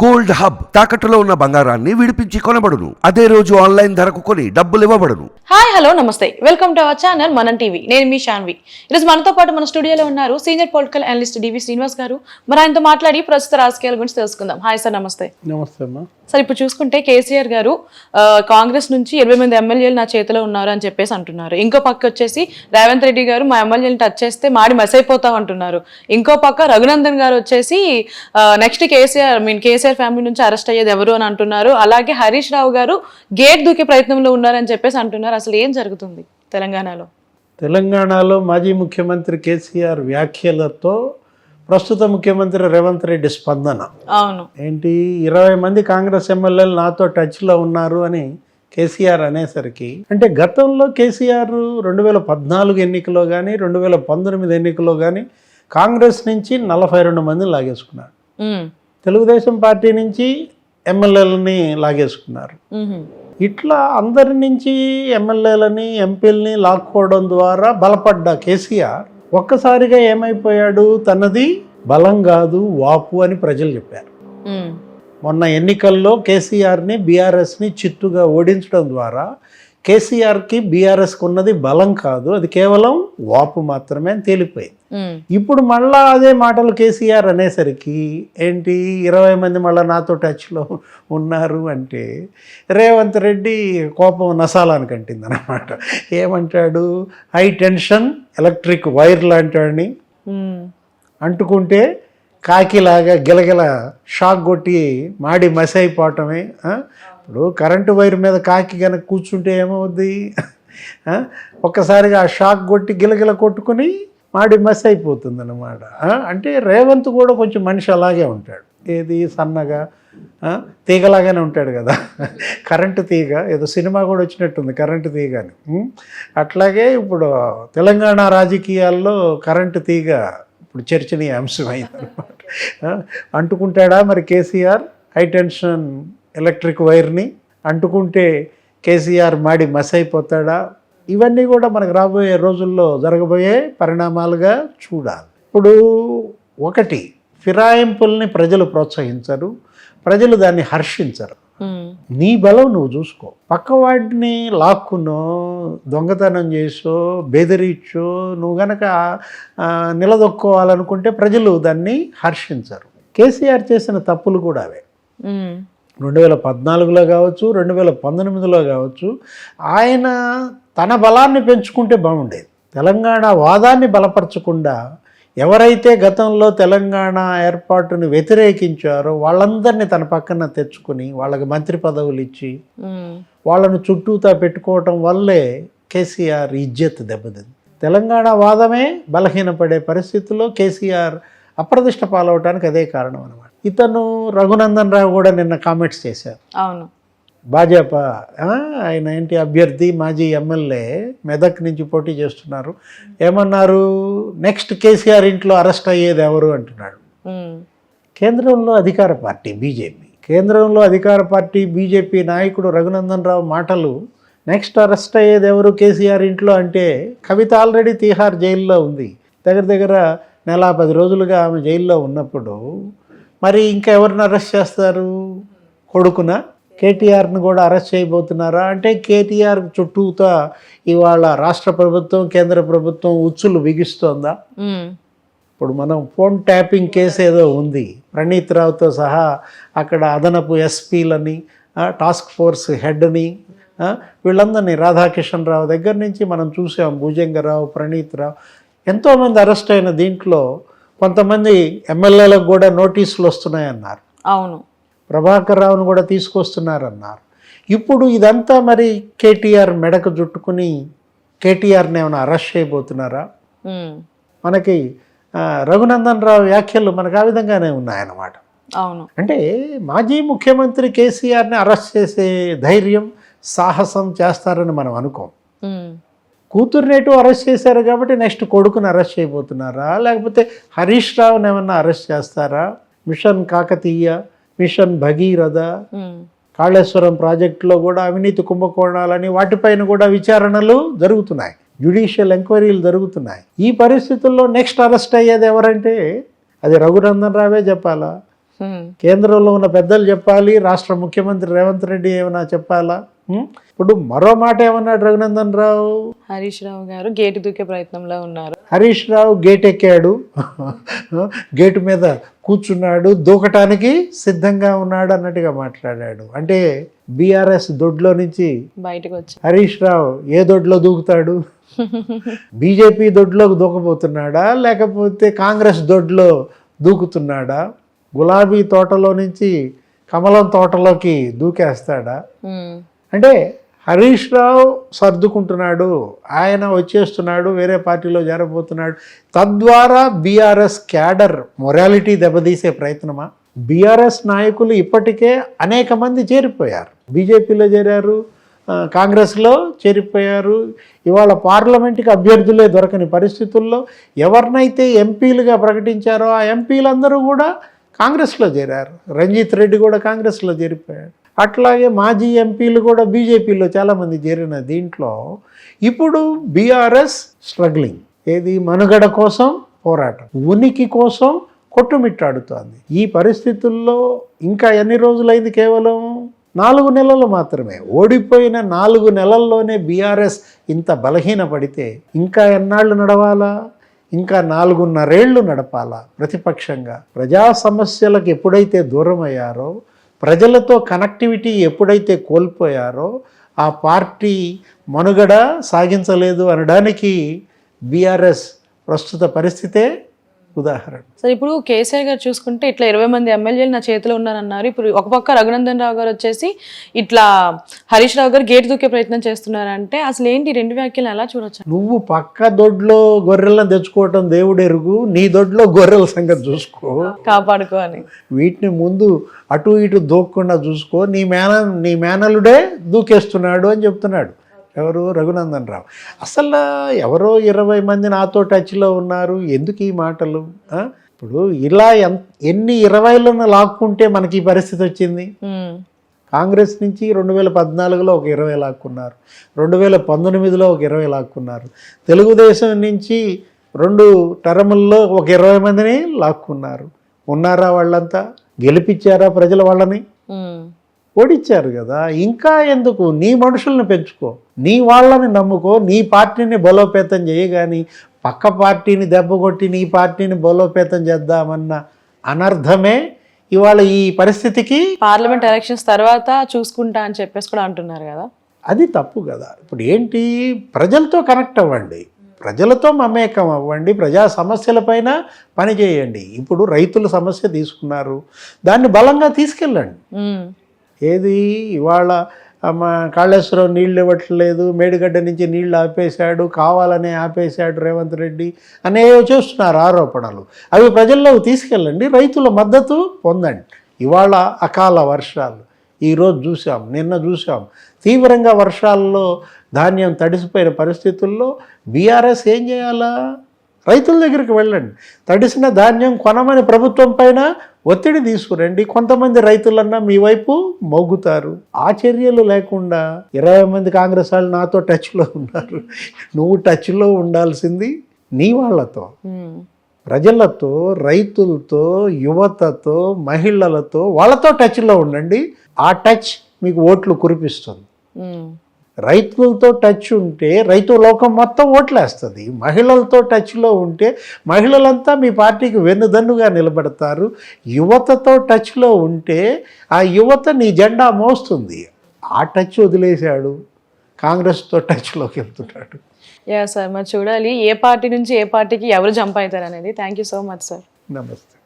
Gold hub తాకట్టులో ఉన్న బంగారాన్ని విడిపించి కొనబడును. అదే రోజు ఆన్లైన్ ధరకు కొని డబ్బులు ఇవ్వబడును. హాయ్ హలో నమస్తే. Welcome to our channel Manam TV. నేను మీ శాన్వి ఈరోజు మనతో పాటు మన స్టూడియోలో ఉన్నారు senior political analyst DV Srinivas గారు. మరి ఆయనతో మాట్లాడి ప్రస్తుత రాజకీయాల గురించి తెలుసుకుందాం. హాయ్ సార్ నమస్తే. నమస్తే అమ్మా. సార్ ఇప్పుడు చూసుకుంటే కేసీఆర్ గారు కాంగ్రెస్ నుంచి ఇరవై మంది ఎమ్మెల్యేలు నా చేతిలో ఉన్నారు అని చెప్పేసి అంటున్నారు. ఇంకో పక్క వచ్చేసి రేవంత్ రెడ్డి గారు మా ఎమ్మెల్యేని టచ్ చేస్తే మాడి మసైపోతాం అంటున్నారు. ఇంకో పక్క రఘునందన్ గారు వచ్చేసి next KCR mean KCR family నుంచి అరెస్ట్ అయ్యేది ఎవరు అని అంటున్నారు. అలాగే హరీష్ రావు గారు గేట్ దూకే ప్రయత్నంలో ఉన్నారని చెప్పేసి అంటున్నారు. అసలు ఏం జరుగుతుంది తెలంగాణలో? తెలంగాణలో మాజీ ముఖ్యమంత్రి కేసీఆర్ వ్యాఖ్యలతో ప్రస్తుత ముఖ్యమంత్రి రేవంత్ రెడ్డి స్పందన. అవును. ఏంటి? ఇరవై మంది కాంగ్రెస్ ఎమ్మెల్యేలు నాతో టచ్లో ఉన్నారు అని కేసీఆర్ అనేసరికి అంటే గతంలో కేసీఆర్ రెండు వేల పద్నాలుగు ఎన్నికలో కానీ రెండు వేల పంతొమ్మిది ఎన్నికలో కానీ కాంగ్రెస్ నుంచి నలభై రెండు మందిని లాగేసుకున్నారు ఉమ్, తెలుగుదేశం పార్టీ నుంచి ఎమ్మెల్యేలని లాగేసుకున్నారు. ఇట్లా అందరి నుంచి ఎమ్మెల్యేలని ఎంపీలని లాక్కోవడం ద్వారా బలపడ్డ కేసీఆర్ ఒక్కసారిగా ఏమైపోయాడు? తనది బలం కాదు వాపు అని ప్రజలు చెప్పారు. మొన్న ఎన్నికల్లో కేసీఆర్ని బీఆర్ఎస్ని చిత్తుగా ఓడించడం ద్వారా కేసీఆర్కి బీఆర్ఎస్కి ఉన్నది బలం కాదు అది కేవలం వాపు మాత్రమే అని తేలిపోయింది. ఇప్పుడు మళ్ళా అదే మాటలు కేసీఆర్ అనేసరికి ఏంటి ఇరవై మంది మళ్ళీ నాతో టచ్లో ఉన్నారు? అంటే రేవంత్ రెడ్డి కోపం నసాలానికి అంటింది అనమాట ఏమంటాడు? హై టెన్షన్ ఎలక్ట్రిక్ వైర్ లాంటి అంటుకుంటే కాకిలాగా గిలగిల షాక్ కొట్టి మాడి మసి అయిపోవటమే ఆ? ఇప్పుడు కరెంటు వైర్ మీద కాకి కనుక కూర్చుంటే ఏమవుద్ది? ఒక్కసారిగా ఆ షాక్ కొట్టి గిలగిల కొట్టుకుని మాడి మస్ అయిపోతుంది అనమాట అంటే రేవంత్ కూడా కొంచెం మనిషి అలాగే ఉంటాడు. ఏది సన్నగా తీగలాగానే ఉంటాడు కదా. కరెంటు తీగ ఏదో సినిమా కూడా వచ్చినట్టుంది కరెంటు తీగ అని. అట్లాగే ఇప్పుడు తెలంగాణ రాజకీయాల్లో కరెంటు తీగ ఇప్పుడు చర్చనీయ అంశం అయిందనమాట అంటుకుంటాడా మరి కేసీఆర్? హై టెన్షన్ ఎలక్ట్రిక్ వైర్ని అంటుకుంటే కేసీఆర్ మాడి మస్ అయిపోతాడా ఇవన్నీ కూడా మనకు రాబోయే రోజుల్లో జరగబోయే పరిణామాలుగా చూడాలి. ఇప్పుడు ఒకటి ఫిరాయింపుల్ని ప్రజలు ప్రోత్సహించరు ప్రజలు దాన్ని హర్షించరు. నీ బలం నువ్వు చూసుకో. పక్కవాడిని లాక్కునో దొంగతనం చేసో బెదిరించో నువ్వు గనక నిలదొక్కోవాలనుకుంటే ప్రజలు దాన్ని హర్షించరు. కేసీఆర్ చేసిన తప్పులు కూడా అవే. రెండు వేల పద్నాలుగులో కావచ్చు రెండు వేల పంతొమ్మిదిలో కావచ్చు ఆయన తన బలాన్ని పెంచుకుంటే బాగుండేది. తెలంగాణ వాదాన్ని బలపరచకుండా ఎవరైతే గతంలో తెలంగాణ ఏర్పాటును వ్యతిరేకించారో వాళ్ళందరినీ తన పక్కన తెచ్చుకుని వాళ్ళకి మంత్రి పదవులు ఇచ్చి వాళ్ళను చుట్టూతా పెట్టుకోవటం వల్లే కేసీఆర్ ఇజ్జత్ దెబ్బతింది. తెలంగాణ వాదమే బలహీనపడే పరిస్థితుల్లో కేసీఆర్ అప్రదిష్ట పాలవటానికి అదే కారణం అనమాట ఇతను రఘునందన్ రావు కూడా నిన్న కామెంట్స్ చేశారు. అవును. భాజపా ఆయన ఏంటి అభ్యర్థి మాజీ ఎమ్మెల్యే మెదక్ నుంచి పోటీ చేస్తున్నారు. ఏమన్నారు? నెక్స్ట్ కేసీఆర్ ఇంట్లో అరెస్ట్ అయ్యేది ఎవరు? అంటున్నాడు. కేంద్రంలో అధికార పార్టీ బీజేపీ. కేంద్రంలో అధికార పార్టీ బీజేపీ నాయకుడు రఘునందన్ రావు మాటలు నెక్స్ట్ అరెస్ట్ అయ్యేది ఎవరు కేసీఆర్ ఇంట్లో? అంటే కవిత ఆల్రెడీ తీహార్ జైల్లో ఉంది. దగ్గర దగ్గర నెల పది రోజులుగా ఆమె జైల్లో ఉన్నప్పుడు మరి ఇంకా ఎవరిని అరెస్ట్ చేస్తారు? కొడుకున? కేటీఆర్ని కూడా అరెస్ట్ చేయబోతున్నారా? అంటే కేటీఆర్ చుట్టూతా ఇవాళ రాష్ట్ర ప్రభుత్వం కేంద్ర ప్రభుత్వం ఉచ్చులు బిగిస్తోందా? ఇప్పుడు మనం ఫోన్ ట్యాపింగ్ కేసు ఏదో ఉంది. ప్రణీత్ రావుతో సహా అక్కడ అదనపు ఎస్పీలని టాస్క్ ఫోర్స్ హెడ్ని వీళ్ళందరినీ రాధాకిషన్ రావు దగ్గర నుంచి మనం చూసాం. భుజంగరావు ప్రణీత్ రావు. ఎంతోమంది అరెస్ట్ అయిన దీంట్లో కొంతమంది ఎమ్మెల్యేలకు కూడా నోటీసులు వస్తున్నాయన్నారు. అవును. ప్రభాకర్ రావును కూడా తీసుకొస్తున్నారన్నారు. ఇప్పుడు ఇదంతా మరి కేటీఆర్ మెడకు జుట్టుకుని కేటీఆర్ని ఏమైనా అరెస్ట్ చేయబోతున్నారా? మనకి రఘునందన్ రావు వ్యాఖ్యలు మనకు ఆ విధంగానే ఉన్నాయన్నమాట. అవును. అంటే మాజీ ముఖ్యమంత్రి కేసీఆర్ని అరెస్ట్ చేసే ధైర్యం సాహసం చేస్తారని మనం అనుకోం. కూతుర్నేటు అరెస్ట్ చేశారు కాబట్టి నెక్స్ట్ కొడుకుని అరెస్ట్ చేయబోతున్నారా? లేకపోతే హరీష్ రావుని ఏమన్నా అరెస్ట్ చేస్తారా? మిషన్ కాకతీయ మిషన్ భగీరథ కాళేశ్వరం ప్రాజెక్టులో కూడా అవినీతి కుంభకోణాలని వాటిపైన కూడా విచారణలు జరుగుతున్నాయి. జ్యుడిషియల్ ఎంక్వైరీలు జరుగుతున్నాయి. ఈ పరిస్థితుల్లో నెక్స్ట్ అరెస్ట్ అయ్యేది ఎవరంటే అది రఘునందన్ రావే చెప్పాలా. కేంద్రంలో ఉన్న పెద్దలు చెప్పాలి రాష్ట్ర ముఖ్యమంత్రి రేవంత్ రెడ్డి ఏమైనా చెప్పాలా? ఇప్పుడు మరో మాట ఏమన్నాడు రఘునందన్ రావు? హరీష్ రావు గారు గేటు దూకే ప్రయత్నంలో ఉన్నారు. హరీష్ రావు గేట్ ఎక్కాడు. గేటు మీద కూర్చున్నాడు. దూకటానికి సిద్ధంగా ఉన్నాడు అన్నట్టుగా మాట్లాడాడు. అంటే బీఆర్ఎస్ దొడ్లో నుంచి బయటకు వచ్చి హరీష్ రావు ఏ దొడ్లో దూకుతాడు? బీజేపీ దొడ్లోకి దూకబోతున్నాడా? లేకపోతే కాంగ్రెస్ దొడ్లో దూకుతున్నాడా? గులాబీ తోటలో నుంచి కమలం తోటలోకి దూకేస్తాడా. అంటే హరీష్ రావు సర్దుకుంటున్నాడు ఆయన వచ్చేస్తున్నాడు వేరే పార్టీలో చేరబోతున్నాడు తద్వారా బీఆర్ఎస్ క్యాడర్ మొరాలిటీ దెబ్బతీసే ప్రయత్నమా? బీఆర్ఎస్ నాయకులు ఇప్పటికే అనేక మంది చేరిపోయారు. బీజేపీలో చేరారు కాంగ్రెస్లో చేరిపోయారు. ఇవాళ పార్లమెంట్కి అభ్యర్థులే దొరకని పరిస్థితుల్లో ఎవరినైతే ఎంపీలుగా ప్రకటించారో ఆ ఎంపీలందరూ కూడా కాంగ్రెస్లో చేరారు. రంజిత్ రెడ్డి కూడా కాంగ్రెస్లో చేరిపోయాడు. అట్లాగే మాజీ ఎంపీలు కూడా బీజేపీలో చాలామంది చేరిన దీంట్లో ఇప్పుడు బీఆర్ఎస్ స్ట్రగ్లింగ్. ఏది? మనుగడ కోసం పోరాటం. ఉనికి కోసం కొట్టుమిట్టాడుతోంది. ఈ పరిస్థితుల్లో ఇంకా ఎన్ని రోజులైంది కేవలం? నాలుగు నెలలు మాత్రమే. ఓడిపోయిన నాలుగు నెలల్లోనే బీఆర్ఎస్ ఇంత బలహీనపడితే ఇంకా ఎన్నాళ్ళు నడవాలా? ఇంకా నాలుగున్నరేళ్ళు నడపాలా? ప్రతిపక్షంగా ప్రజా సమస్యలకు ఎప్పుడైతే దూరం అయ్యారో ప్రజలతో కనెక్టివిటీ ఎప్పుడైతే కోల్పోయారో ఆ పార్టీ మనుగడ సాగించలేదు అనడానికి బీఆర్ఎస్ ప్రస్తుత పరిస్థితే ఉదాహరణ. సరే ఇప్పుడు కేసీఆర్ గారు చూసుకుంటే ఇట్లా ఇరవై మంది ఎమ్మెల్యేలు నా చేతిలో ఉన్నారన్నారు. ఇప్పుడు ఒక పక్క రఘునందన్ రావు గారు వచ్చేసి ఇట్లా హరీష్ రావు గారు గేట్ దూకే ప్రయత్నం చేస్తున్నారంటే అసలు ఏంటి రెండు వ్యాఖ్యలు ఎలా చూడొచ్చు? నువ్వు పక్క దొడ్లో గొర్రెలను తెచ్చుకోవటం దేవుడు ఎరుగు నీ దొడ్లో గొర్రెల సంగతి చూసుకో. కాపాడుకో అని. వీటిని ముందు అటు ఇటు దూకకుండా చూసుకో. నీ మేన నీ మేనలుడే దూకేస్తున్నాడు అని చెప్తున్నాడు. ఎవరు? రఘునందన్ రావు. అసలు ఎవరో ఇరవై మంది నాతో టచ్లో ఉన్నారు. ఎందుకు ఈ మాటలు? ఇప్పుడు ఇలా ఎన్ ఎన్ని ఇరవైలను లాక్కుంటే మనకి ఈ పరిస్థితి వచ్చింది. కాంగ్రెస్ నుంచి రెండు వేల పద్నాలుగులో ఒక ఇరవై లాక్కున్నారు. రెండు వేల పంతొమ్మిదిలో ఒక ఇరవై లాక్కున్నారు. తెలుగుదేశం నుంచి రెండు టర్ముల్లో ఒక ఇరవై మందిని లాక్కున్నారు. ఉన్నారా వాళ్ళంతా? గెలిపించారా ప్రజలు వాళ్ళని? ఓడిచ్చారు కదా ఇంకా ఎందుకు? నీ మనుషుల్ని పెంచుకో. నీ వాళ్ళని నమ్ముకో. నీ పార్టీని బలోపేతం చేయి కానీ పక్క పార్టీని దెబ్బకొట్టి నీ పార్టీని బలోపేతం చేద్దామన్న అనర్థమే ఇవాళ ఈ పరిస్థితికి? పార్లమెంట్ ఎలక్షన్స్ తర్వాత చూసుకుంటా అని చెప్పేసి కూడా అంటున్నారు కదా. అది తప్పు కదా. ఇప్పుడు ఏంటి? ప్రజలతో కనెక్ట్ అవ్వండి. ప్రజలతో మమేకం అవ్వండి. ప్రజా సమస్యలపైన పని చేయండి ఇప్పుడు రైతుల సమస్య తీసుకున్నారు. దాన్ని బలంగా తీసుకెళ్ళండి. ఏది? ఇవాళ మా కాళేశ్వరం నీళ్ళు ఇవ్వట్లేదు మేడిగడ్డ నుంచి నీళ్ళు ఆపేశాడు కావాలనే ఆపేశాడు రేవంత్ రెడ్డి అనేవి చూస్తున్నారు ఆరోపణలు. అవి ప్రజల్లో తీసుకెళ్ళండి రైతుల మద్దతు పొందండి. ఇవాళ అకాల వర్షాలు. ఈరోజు చూసాం నిన్న చూసాం తీవ్రంగా వర్షాల్లో ధాన్యం తడిసిపోయిన పరిస్థితుల్లో బీఆర్ఎస్ ఏం చేయాలా? రైతుల దగ్గరికి వెళ్ళండి. తడిసిన ధాన్యం కొనమని ప్రభుత్వం పైన ఒత్తిడి తీసుకురండి. కొంతమంది రైతులన్నా మీ వైపు మొగ్గుతారు ఆ చర్యలు లేకుండా ఇరవై మంది కాంగ్రెస్ వాళ్ళు నాతో టచ్లో ఉన్నారు. నువ్వు టచ్లో ఉండాల్సింది నీ వాళ్ళతో. ప్రజలతో రైతులతో యువతతో మహిళలతో వాళ్ళతో టచ్లో ఉండండి. ఆ టచ్ మీకు ఓట్లు కురిపిస్తుంది. రైతులతో టచ్ ఉంటే రైతు లోకం మొత్తం ఓట్లేస్తుంది. మహిళలతో టచ్లో ఉంటే మహిళలంతా మీ పార్టీకి వెన్నుదన్నుగా నిలబడతారు. యువతతో టచ్లో ఉంటే ఆ యువత నీ జెండా మోస్తుంది. ఆ టచ్ వదిలేశాడు. కాంగ్రెస్తో టచ్లోకి వెళ్తున్నాడు. యా సార్ మరి చూడాలి ఏ పార్టీ నుంచి ఏ పార్టీకి ఎవరు జంప్ అవుతారు అనేది thank you so much sir నమస్తే.